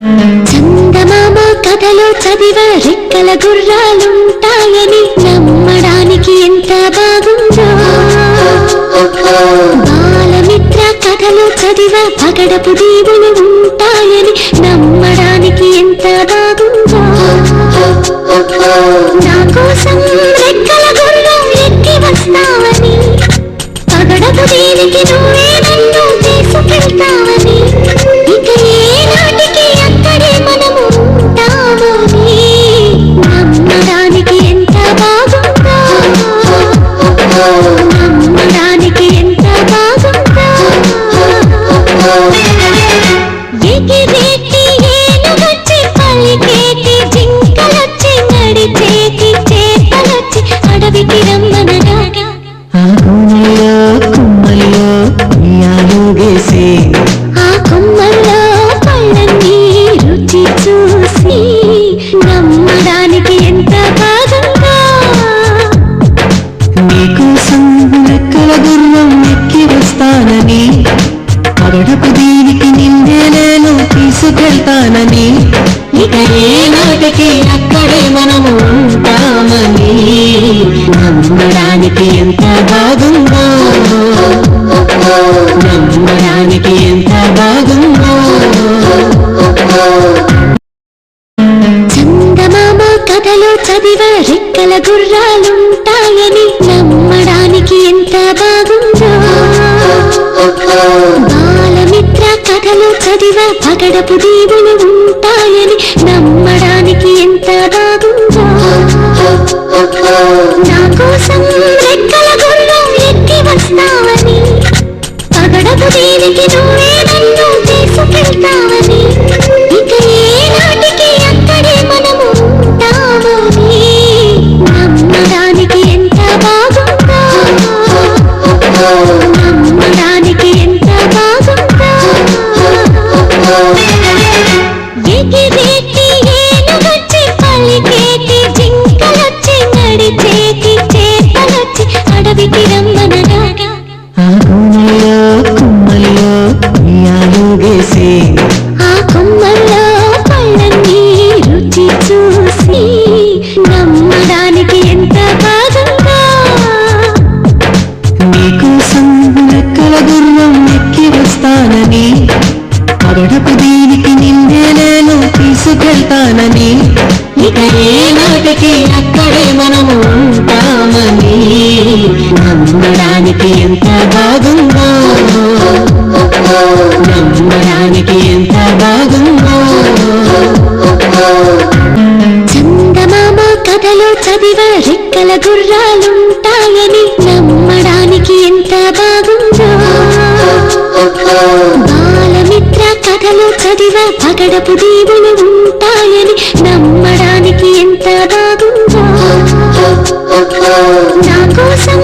చందమామ కథలో చదివ రెక్కల గుర్రాలుంటాయని నమ్మడానికి ఎంత బాగుందో. బాలమిత్ర కథలో చదివ పగడపు దీవులు ఉంటాయని నమ్మడానికి ఎంత బాగుందో. నా కోసం రెక్కల గుర్రం ఎక్కి వస్తావని పగడపు దీనికి నువ్వే నీకు ఎంత బాగుందో. చందమామ కథలో చదివ రెక్కల గుర్రాలుంటాయని నమ్మడానికి ఎంత బాగుందో. బాలమిత్ర కథలో చదివ పగడపు దీవులు ఉంటాయని నమ్మ నమ్మడానికి ఎంత బాగుందా తీసుకెళ్తానని ఇక ఏ నాటికి అక్కడే మనము ఉంటామని నమ్మడానికి ఎంత బాగుందో నమ్మడానికి ఎంత బాగుందో చందమామ కథలో చదివ రెక్కల గుర్రాలుంటాయని నమ్మ కథలో పగడపు దీవులు ఉంటాయని నమ్మడానికి ఎంత బాగుందో. నా కోసం